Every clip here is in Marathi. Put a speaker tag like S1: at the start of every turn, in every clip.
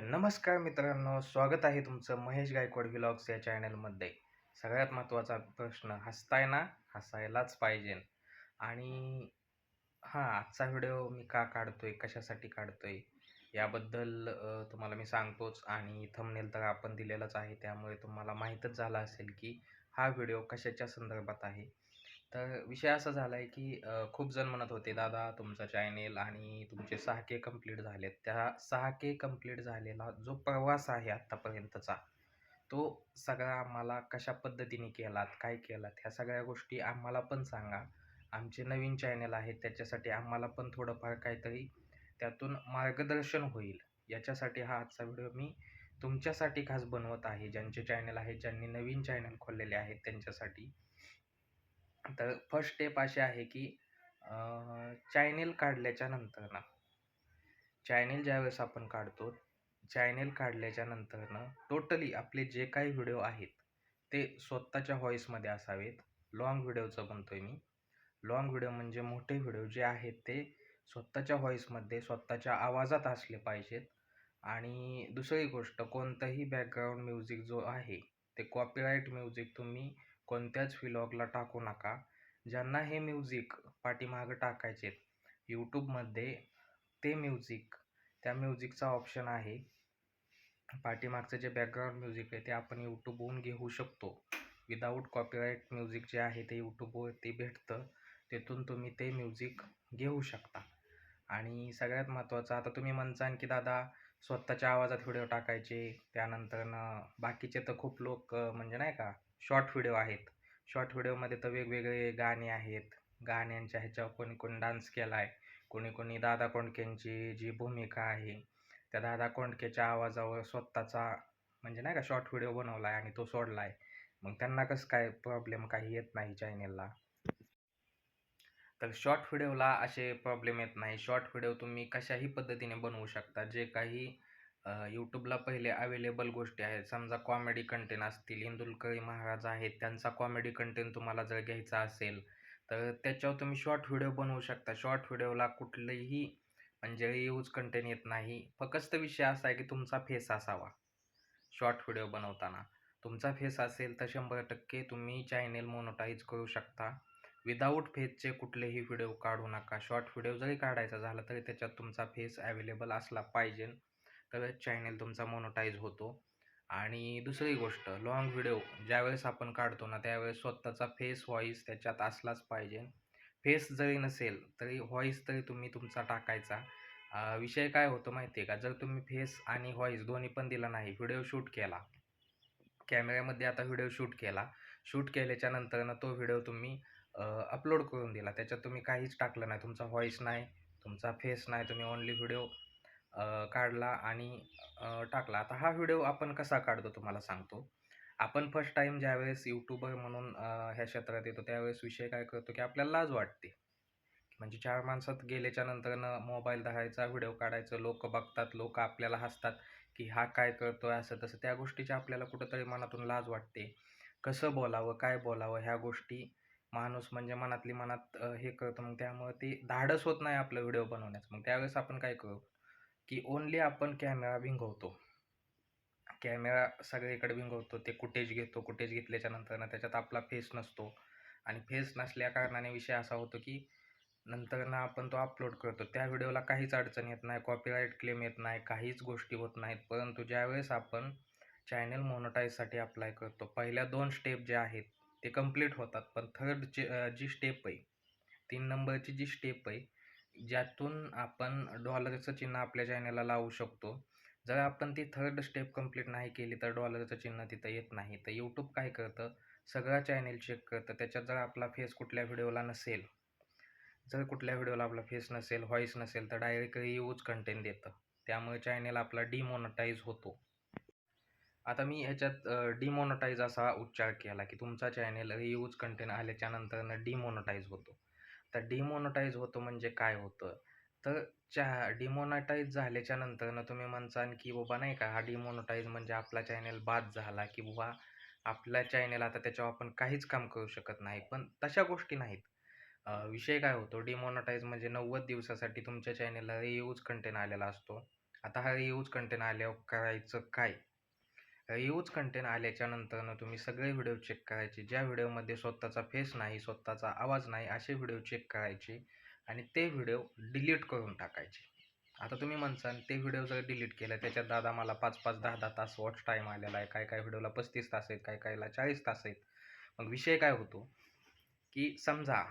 S1: तर नमस्कार मित्रांनो स्वागत आहे तुमचं महेश गायकवाड व्लॉग्स या चॅनलमध्ये. सगळ्यात महत्त्वाचा प्रश्न हसताय ना? हसायलाच पाहिजे. आणि हां आजचा व्हिडिओ मी का काढतोय? कशासाठी काढतोय? याबद्दल तुम्हाला मी सांगतोच आणि थंबनेल तर आपण दिलेलाच आहे त्यामुळे तुम्हाला माहीतच झालं असेल की हा व्हिडिओ कशाच्या संदर्भात आहे? तर विषय असा झाला आहे की खूप जण म्हणत होते दादा तुमचं चॅनेल आणि तुमचे सहा के कंप्लीट झालेत. त्या सहा के कंप्लीट झालेला जो प्रवास आहे आत्तापर्यंतचा तो सगळा आम्हाला कशा पद्धतीने केलात काय केलात ह्या सगळ्या गोष्टी आम्हाला पण सांगा. आमचे नवीन चॅनल आहेत त्याच्यासाठी आम्हाला पण थोडंफार काहीतरी त्यातून मार्गदर्शन होईल. याच्यासाठी हा आजचा व्हिडिओ मी तुमच्यासाठी खास बनवत आहे. ज्यांचे चॅनल आहेत ज्यांनी नवीन चॅनल खोललेले आहेत त्यांच्यासाठी. तर फर्स्ट स्टेप अशी आहे की चॅनेल काढल्याच्या नंतर ना चॅनेल ज्यावेळेस आपण काढतो चॅनेल काढल्याच्या नंतरनं टोटली आपले जे काही व्हिडिओ आहेत ते स्वतःच्या व्हॉईसमध्ये असावेत. लॉंग व्हिडिओचं म्हणतोय मी. लॉंग व्हिडिओ म्हणजे मोठे व्हिडिओ जे आहेत ते स्वतःच्या व्हॉईसमध्ये स्वतःच्या आवाजात असले पाहिजेत. आणि दुसरी गोष्ट कोणतंही बॅकग्राऊंड म्युझिक जो आहे ते कॉपीराईट म्युझिक तुम्ही कोणत्याच व्हिलॉगला टाकू नका. ज्यांना हे म्युझिक पाठीमागं टाकायचे यूट्यूबमध्ये ते म्युझिक त्या म्युझिकचा ऑप्शन आहे. पाठीमागचं जे बॅकग्राऊंड म्युझिक आहे ते आपण यूट्यूबहून घेऊ शकतो. विदाऊट कॉपीराईट म्युझिक जे आहे ते यूट्यूबवरती भेटतं. तिथून तुम्ही ते म्युझिक घेऊ शकता. आणि सगळ्यात महत्त्वाचं आता तुम्ही म्हणसान की दादा स्वतःच्या आवाजात व्हिडिओ टाकायचे त्यानंतरनं बाकीचे तर खूप लोक म्हणजे नाही का शॉर्ट व्हिडिओ आहेत. शॉर्ट व्हिडिओमध्ये तर वेगवेगळे गाणे आहेत. गाण्यांच्या ह्याच्यावर कोणी कोणी डान्स केला आहे कोणी कोणी दादा कोंडकेंची जी भूमिका आहे त्या दादा कोंडकेच्या आवाजावर स्वतःचा म्हणजे नाही का शॉर्ट व्हिडिओ बनवला आहे आणि तो सोडला आहे मग त्यांना कसं काय प्रॉब्लेम काही येत नाही चॅनेलला तर शॉर्ट व्हिडिओला असे प्रॉब्लेम येत नाही. शॉर्ट व्हिडिओ तुम्ही कशाही पद्धतीने बनवू शकता. जे काही यूट्यूबला पहिले अवेलेबल गोष्टी आहेत. समजा कॉमेडी कंटेंट असतील इंदुलकरी महाराज आहेत त्यांचा कॉमेडी कंटेंट तुम्हाला जर घ्यायचा असेल तर त्याच्यावर तुम्ही शॉर्ट व्हिडिओ बनवू शकता. शॉर्ट व्हिडिओला कुठलेही म्हणजे यूज कंटेंट येत नाही. फक्त विषय असा आहे की तुमचा फेस असावा. शॉर्ट व्हिडिओ बनवताना. तुमचा फेस असेल तर शंभर टक्के तुम्ही चॅनेल मोनोटाईज करू शकता. विदाऊट फेसचे कुठलेही व्हिडिओ काढू नका. शॉर्ट व्हिडिओ जरी काढायचा झाला तरी त्याच्यात तुमचा फेस अवेलेबल असला पाहिजे. तरच चॅनेल तुमचा मोनोटाईज होतो. आणि दुसरी गोष्ट लॉंग व्हिडिओ ज्यावेळेस आपण काढतो ना त्यावेळेस स्वतःचा फेस व्हॉईस त्याच्यात असलाच पाहिजे. फेस जरी नसेल तरी व्हॉईस तरी तुम्ही तुमचा टाकायचा. विषय काय होतो माहिती आहे का? जर तुम्ही फेस आणि व्हॉईस दोन्ही पण दिला नाही व्हिडिओ शूट केला. कॅमेऱ्यामध्ये आता व्हिडिओ शूट केला. शूट केल्याच्या नंतरनं तो व्हिडिओ तुम्ही अपलोड करून दिला. त्याच्यात तुम्ही काहीच टाकलं नाही. तुमचा व्हॉईस नाही तुमचा फेस नाही तुम्ही ओनली व्हिडिओ काढला आणि टाकला. आता हा व्हिडिओ आपण कसा काढतो तुम्हाला सांगतो. आपण फर्स्ट टाईम ज्यावेळेस यूट्यूबर म्हणून ह्या क्षेत्रात येतो त्यावेळेस विषय काय करतो की आपल्याला लाज वाटते. म्हणजे चार माणसात गेल्याच्या नंतरनं मोबाईल धरायचा व्हिडिओ काढायचं लोक बघतात लोक आपल्याला हसतात की हा काय करतो आहे असं तसं. त्या गोष्टीची आपल्याला कुठंतरी मनातून लाज वाटते. कसं बोलावं काय बोलावं ह्या गोष्टी माणूस म्हणजे मनातली मनात हे करतो. मग त्यामुळे ते धाडस होत नाही आपलं व्हिडिओ बनवण्याचं. मग त्यावेळेस आपण काय करू? की ओनली आपण कॅमेरा भिंगवतो. कॅमेरा सगळीकडे भिंगवतो. ते कुटेज घेतो. कुटेज घेतल्याच्या नंतर त्याच्यात आपला फेस नसतो. आणि फेस नसल्या कारणाने विषय असा होतो की नंतर ना आपण तो अपलोड करतो. त्या व्हिडिओला काहीच अडचण येत नाही. कॉपीराईट क्लेम येत नाही. काहीच गोष्टी होत नाहीत. परंतु ज्यावेळेस आपण चॅनल मोनोटाईजसाठी अप्लाय करतो पहिल्या दोन स्टेप जे आहेत ते कंप्लीट होतात. पण थर्ड जी स्टेप आहे तीन नंबरची जी स्टेप आहे ज्यातून आपण डॉलरचं चिन्ह आपल्या चॅनलला लावू शकतो. जर आपण ती थर्ड स्टेप कंप्लीट नाही केली तर डॉलरचं चिन्ह तिथं येत नाही. तर यूट्यूब काय करतं? सगळा चॅनेल चेक करतं. त्याच्यात जर आपला फेस कुठल्या व्हिडिओला नसेल जर कुठल्या व्हिडिओला आपला फेस नसेल व्हॉईस नसेल तर डायरेक्ट यूज कंटेंट देतं. त्यामुळे चॅनेल आपला डिमोनटाईज होतो. आता मी ह्याच्यात डिमोनटाईज असा उच्चार केला की तुमचा चॅनेल रियूज कंटेंट आल्याच्यानंतरनं डिमोनटाईज होतो. तर डिमोनटाईज होतो म्हणजे काय होतं? तर चा डिमोनोटाईज झाल्याच्या नंतरनं तुम्ही म्हणसान की बाबा नाही का हा डिमोनोटाईज म्हणजे आपला चॅनेल बाद झाला की बाबा आपला चॅनेल आता त्याच्यावर आपण काहीच काम करू शकत नाही. पण तशा गोष्टी नाहीत. विषय काय होतो? डिमोनटाईज म्हणजे नव्वद दिवसासाठी तुमच्या चॅनेलला रियूज कंटेंट आलेला असतो. आता हा रियूज कंटेंट आल्यावर करायचं काय? यूज कंटेंट आल्याच्या नंतरनं तुम्ही सगळे व्हिडिओ चेक करायचे. ज्या व्हिडिओमध्ये स्वतःचा फेस नाही स्वतःचा आवाज नाही असे व्हिडिओ चेक करायचे आणि ते व्हिडिओ डिलीट करून टाकायचे. आता तुम्ही म्हणसान ते व्हिडिओ जर डिलीट केलं त्याच्यात दादा मला पाच पाच दहा दहा तास वॉच टाईम आलेला आहे. काय काय व्हिडिओला पस्तीस तास आहेत काय कायला चाळीस तास आहेत. मग विषय काय होतो की समजा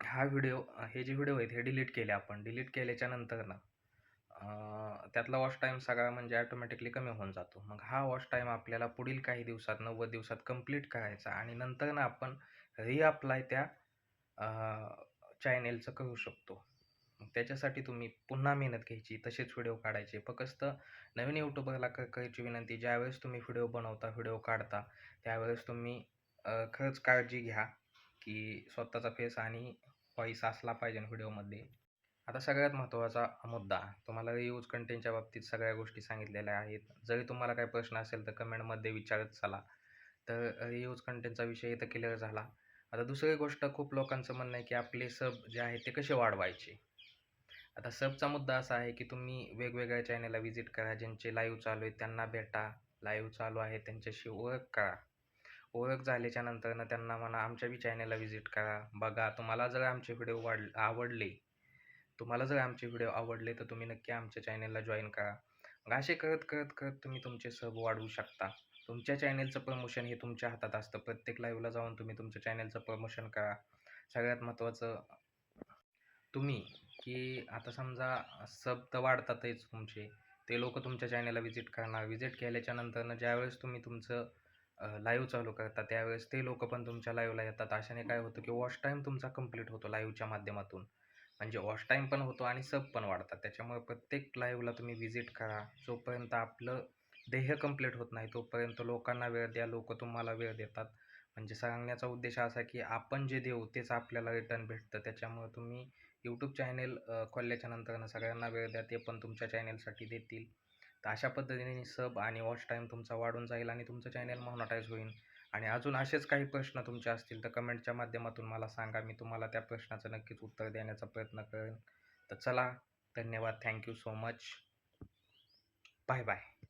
S1: हा व्हिडिओ हे जे व्हिडिओ आहेत हे डिलीट केले आपण. डिलीट केल्याच्यानंतर ना त्यातला वॉच टाईम सगळा म्हणजे ॲटोमॅटिकली कमी होऊन जातो. मग हा वॉच टाईम आपल्याला पुढील काही दिवसात नव्वद दिवसात कंप्लीट करायचा आणि नंतर ना आपण रिअप्लाय त्या चॅनेलचं करू शकतो. त्याच्यासाठी तुम्ही पुन्हा मेहनत घ्यायची तसेच व्हिडिओ काढायचे. फक्त नवीन यूट्यूबरला करायची विनंती ज्यावेळेस तुम्ही व्हिडिओ बनवता व्हिडिओ काढता त्यावेळेस तुम्ही खरंच काळजी घ्या की स्वतःचा फेस आणि व्हॉईस असला पाहिजे व्हिडिओमध्ये आता सगळ्यात महत्त्वाचा मुद्दा तुम्हाला रियूज कंटेंटच्या बाबतीत सगळ्या गोष्टी सांगितलेल्या आहेत. जरी तुम्हाला काही प्रश्न असेल तर कमेंटमध्ये विचारत चला. तर रियूज कंटेंटचा विषय इथं क्लिअर झाला. आता दुसरी गोष्ट खूप लोकांचं म्हणणं आहे की आपले सब जे आहेत ते कसे वाढवायचे? आता सबचा मुद्दा असा आहे की तुम्ही वेगवेगळ्या चॅनलला व्हिजिट करा ज्यांचे लाईव्ह चालू आहेत त्यांना भेटा. लाईव्ह चालू आहे त्यांच्याशी ओळख करा. ओळख झाल्याच्या नंतरनं त्यांना म्हणा आमच्या बी चॅनलला व्हिजिट करा. बघा तुम्हाला जर आमचे व्हिडिओ वाढ आवडले तुम्हाला जर आमचे व्हिडिओ आवडले तर तुम्ही नक्की आमच्या चॅनेलला जॉईन करा. मग असे करत करत करत तुम्ही तुमचे सब वाढवू शकता. तुमच्या चॅनलचं प्रमोशन हे तुमच्या हातात असतं. प्रत्येक लाईव्हला जाऊन तुम्ही तुमच्या चॅनलचं प्रमोशन करा. सगळ्यात महत्त्वाचं तुम्ही की आता समजा सब तर वाढतातच तुमचे. ते लोक तुमच्या चॅनलला व्हिजिट करणार. व्हिजिट केल्याच्यानंतरनं ज्यावेळेस तुम्ही तुमचं लाईव्ह चालू करता त्यावेळेस ते लोक पण तुमच्या लाईव्हला येतात. अशाने काय होतं की वॉच टाईम तुमचा कंप्लीट होतो लाईव्हच्या माध्यमातून. म्हणजे वॉच टाईम पण होतो आणि सब पण वाढतात. त्याच्यामुळे प्रत्येक लाईव्हला तुम्ही व्हिजिट करा. जोपर्यंत आपलं ध्येय कंप्लीट होत नाही तोपर्यंत लोकांना वेळ द्या लोक तुम्हाला वेळ देतात. म्हणजे सांगण्याचा उद्देश असा की आपण जे देऊ तेच आपल्याला रिटर्न भेटतं. त्याच्यामुळे तुम्ही यूट्यूब चॅनेल खोलल्याच्या नंतरनं सगळ्यांना वेळ द्या ते पण तुमच्या चॅनेलसाठी देतील. तर अशा पद्धतीने सब आणि वॉच टाईम तुमचा वाढून जाईल आणि तुमचं चॅनल मॉनटाईज होईल. आणि अजून असेच काही प्रश्न तुमचे असतील तर कमेंटच्या माध्यमातून मला सांगा. मी तुम्हाला त्या प्रश्नाचं नक्कीच उत्तर देण्याचा प्रयत्न करेन. तर चला धन्यवाद. Thank you so much bye bye